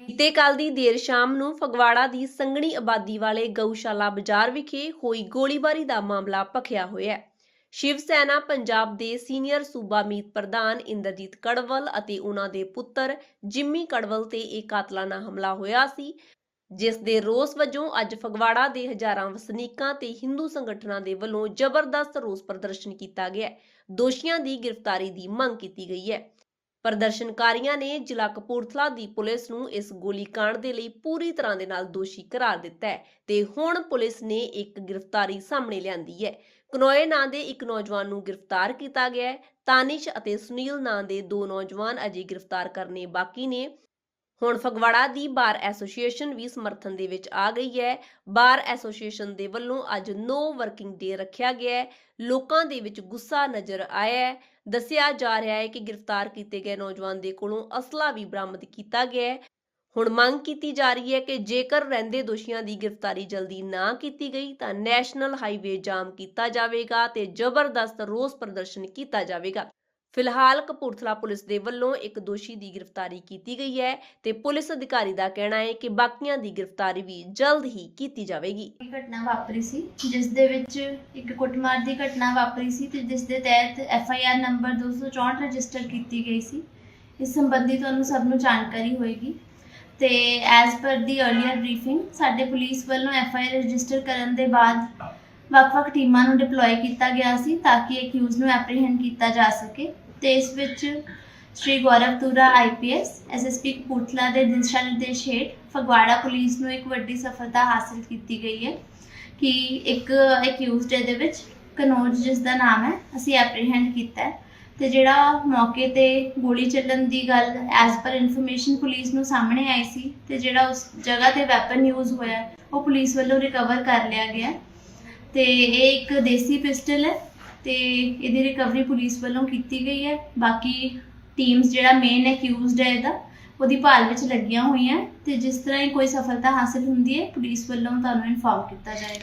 ਬੀਤੇ ਕੱਲ ਦੀ ਦੇਰ ਸ਼ਾਮ ਨੂੰ ਫਗਵਾੜਾ ਦੀ ਸੰਘਣੀ ਆਬਾਦੀ ਵਾਲੇ ਗਊਸ਼ਾਲਾ ਬਾਜ਼ਾਰ ਵਿਖੇ ਹੋਈ ਗੋਲੀਬਾਰੀ ਦਾ ਮਾਮਲਾ ਭਖਿਆ ਹੋਇਆ ਹੈ। ਸ਼ਿਵ ਸੈਨਾ ਪੰਜਾਬ ਦੇ ਸੀਨੀਅਰ ਸੂਬਾ ਮੀਤ ਪ੍ਰਧਾਨ ਇੰਦਰਜੀਤ ਕੜਵਲ ਅਤੇ ਉਹਨਾਂ ਦੇ ਪੁੱਤਰ ਜਿੰਮੀ ਕੜਵਲ ਤੇ ਇਹ ਕਾਤਲਾਨਾ ਹਮਲਾ ਹੋਇਆ ਸੀ, ਜਿਸ ਦੇ ਰੋਸ ਵਜੋਂ ਅੱਜ ਫਗਵਾੜਾ ਦੇ ਹਜ਼ਾਰਾਂ ਵਸਨੀਕਾਂ ਤੇ ਹਿੰਦੂ ਸੰਗਠਨਾਂ ਦੇ ਵੱਲੋਂ ਜ਼ਬਰਦਸਤ ਰੋਸ ਪ੍ਰਦਰਸ਼ਨ ਕੀਤਾ ਗਿਆ ਹੈ। ਦੋਸ਼ੀਆਂ ਦੀ ਗ੍ਰਿਫਤਾਰੀ ਦੀ ਮੰਗ ਕੀਤੀ ਗਈ ਹੈ। ਪ੍ਰਦਰਸ਼ਨਕਾਰੀਆਂ ਨੇ ਜ਼ਿਲ੍ਹਾ ਕਪੂਰਥਲਾ ਦੀ ਪੁਲਿਸ ਨੂੰ ਇਸ ਗੋਲੀकांड ਦੇ ਲਈ ਪੂਰੀ ਤਰ੍ਹਾਂ ਦੇ ਨਾਲ ਦੋਸ਼ੀ ਕਰਾਰ ਦਿੱਤਾ ਹੈ ਤੇ ਹੁਣ ਪੁਲਿਸ ਨੇ ਇੱਕ ਗ੍ਰਿਫਤਾਰੀ ਸਾਹਮਣੇ ਲਿਆਂਦੀ ਹੈ। ਕਨੋਏ ਨਾਂ ਦੇ ਇੱਕ ਨੌਜਵਾਨ ਨੂੰ ਗ੍ਰਿਫਤਾਰ ਕੀਤਾ ਗਿਆ ਹੈ। ਤਾਨਿਸ਼ ਅਤੇ ਸੁਨੀਲ ਨਾਂ ਦੇ ਦੋ ਨੌਜਵਾਨ ਅਜੇ ਗ੍ਰਿਫਤਾਰ ਕਰਨੇ ਬਾਕੀ ਨੇ। ਹੁਣ ਫਗਵਾੜਾ ਦੀ ਬਾਰ ਐਸੋਸੀਏਸ਼ਨ ਵੀ ਸਮਰਥਨ ਦੇ ਵਿੱਚ ਆ ਗਈ ਹੈ। ਬਾਰ ਐਸੋਸੀਏਸ਼ਨ ਦੇ ਵੱਲੋਂ ਅੱਜ ਨੋ ਵਰਕਿੰਗ ਡੇ ਰੱਖਿਆ ਗਿਆ ਹੈ। ਲੋਕਾਂ ਦੇ ਵਿੱਚ ਗੁੱਸਾ ਨਜ਼ਰ ਆਇਆ ਹੈ। ਦੱਸਿਆ ਜਾ ਰਿਹਾ ਹੈ ਕਿ ਗ੍ਰਿਫਤਾਰ ਕੀਤੇ ਗਏ ਨੌਜਵਾਨ ਦੇ ਕੋਲੋਂ ਅਸਲਾ ਵੀ ਬਰਾਮਦ ਕੀਤਾ ਗਿਆ ਹੈ। ਹੁਣ ਮੰਗ ਕੀਤੀ ਜਾ ਰਹੀ ਹੈ ਕਿ ਜੇਕਰ ਰਹਿੰਦੇ ਦੋਸ਼ੀਆਂ ਦੀ ਗ੍ਰਿਫਤਾਰੀ ਜਲਦੀ ਨਾ ਕੀਤੀ ਗਈ ਤਾਂ ਨੈਸ਼ਨਲ ਹਾਈਵੇ ਜਾਮ ਕੀਤਾ ਜਾਵੇਗਾ ਤੇ ਜ਼ਬਰਦਸਤ ਰੋਸ ਪ੍ਰਦਰਸ਼ਨ ਕੀਤਾ ਜਾਵੇਗਾ। ਫਿਲਹਾਲ ਕਪੂਰਥਲਾ ਪੁਲਿਸ ਦੇ ਵੱਲੋਂ ਇੱਕ ਦੋਸ਼ੀ ਦੀ ਗ੍ਰਿਫਤਾਰੀ ਕੀਤੀ ਗਈ ਹੈ ਤੇ ਪੁਲਿਸ ਅਧਿਕਾਰੀ ਦਾ ਕਹਿਣਾ ਹੈ ਕਿ ਬਾਕੀਆਂ ਦੀ ਗ੍ਰਿਫਤਾਰੀ ਵੀ ਜਲਦ ਹੀ ਕੀਤੀ ਜਾਵੇਗੀ। ਇਹ ਘਟਨਾ ਵਾਪਰੀ ਸੀ, ਜਿਸ ਦੇ ਵਿੱਚ ਇੱਕ ਕੁੱਟਮਾਰ ਦੀ ਘਟਨਾ ਵਾਪਰੀ ਸੀ ਤੇ ਜਿਸ ਦੇ ਤਹਿਤ F I R number 264 register ਕੀਤੀ ਗਈ ਸੀ। ਇਸ ਸੰਬੰਧੀ ਤੁਹਾਨੂੰ ਸਭ ਨੂੰ ਜਾਣਕਾਰੀ ਹੋਏਗੀ ਤੇ as per the earlier briefing ਸਾਡੇ ਪੁਲਿਸ ਵੱਲੋਂ ਐਫ ਆਈ ਆਰ ਰਜਿਸਟਰ ਕਰਨ ਦੇ ਬਾਅਦ ਵੱਖ-ਵੱਖ ਟੀਮਾਂ ਨੂੰ ਡਿਪਲੋਏ ਕੀਤਾ ਗਿਆ ਸੀ ਤਾਂ ਕਿ ਅਕਿਊਜ਼ ਨੂੰ ਐਪਰੀਹੈਂਡ ਕੀਤਾ ਜਾ ਸਕੇ। ਤੇ ਇਸ ਵਿੱਚ ਸ਼੍ਰੀ ਗੌਰਵ ਤੁਰਾ ਆਈਪੀਐਸ ਐਸਐਸਪੀ ਕਪੂਰਥਲਾ ਦੇ ਦਿਸ਼ਾ ਨਿਰਦੇਸ਼ ਹੇਠ ਫਗਵਾੜਾ ਪੁਲਿਸ ਨੂੰ ਇੱਕ ਵੱਡੀ ਸਫਲਤਾ ਹਾਸਲ ਕੀਤੀ ਗਈ ਹੈ ਕਿ ਇੱਕ ਅਕਿਊਜ਼ਡ ਦੇ ਵਿੱਚ ਕਨੋਜ, ਜਿਸ ਦਾ ਨਾਮ ਹੈ, ਅਸੀਂ ਐਪਰੀਹੈਂਡ ਕੀਤਾ ਹੈ। ਤੇ ਜਿਹੜਾ ਮੌਕੇ ਤੇ ਗੋਲੀ ਚੱਲਣ ਦੀ ਗੱਲ ਐਜ਼ ਪਰ ਇਨਫੋਰਮੇਸ਼ਨ ਪੁਲਿਸ ਨੂੰ ਸਾਹਮਣੇ ਆਈ ਸੀ ਤੇ ਜਿਹੜਾ ਉਸ ਜਗ੍ਹਾ ਤੇ ਵੈਪਨ ਯੂਜ਼ ਹੋਇਆ, ਉਹ ਪੁਲਿਸ ਵੱਲੋਂ ਰਿਕਵਰ ਕਰ ਲਿਆ ਗਿਆ। ਤੇ ਇਹ ਇੱਕ ਦੇਸੀ ਪਿਸਟਲ ਹੈ ਤੇ ਇਹਦੀ ਰਿਕਵਰੀ ਪੁਲਿਸ ਵੱਲੋਂ ਕੀਤੀ ਗਈ ਹੈ। ਬਾਕੀ ਟੀਮਸ ਜਿਹੜਾ ਮੇਨ ਅਕਿਊਜ਼ਡ ਹੈ ਇਹਦਾ, ਉਹਦੀ ਭਾਲ ਵਿੱਚ ਲੱਗੀਆਂ ਹੋਈਆਂ ਤੇ ਜਿਸ ਤਰ੍ਹਾਂ ਹੀ ਕੋਈ ਸਫਲਤਾ ਹਾਸਲ ਹੁੰਦੀ ਹੈ, ਪੁਲਿਸ ਵੱਲੋਂ ਤੁਹਾਨੂੰ ਇਨਫੋਰਮ ਕੀਤਾ ਜਾਏਗਾ।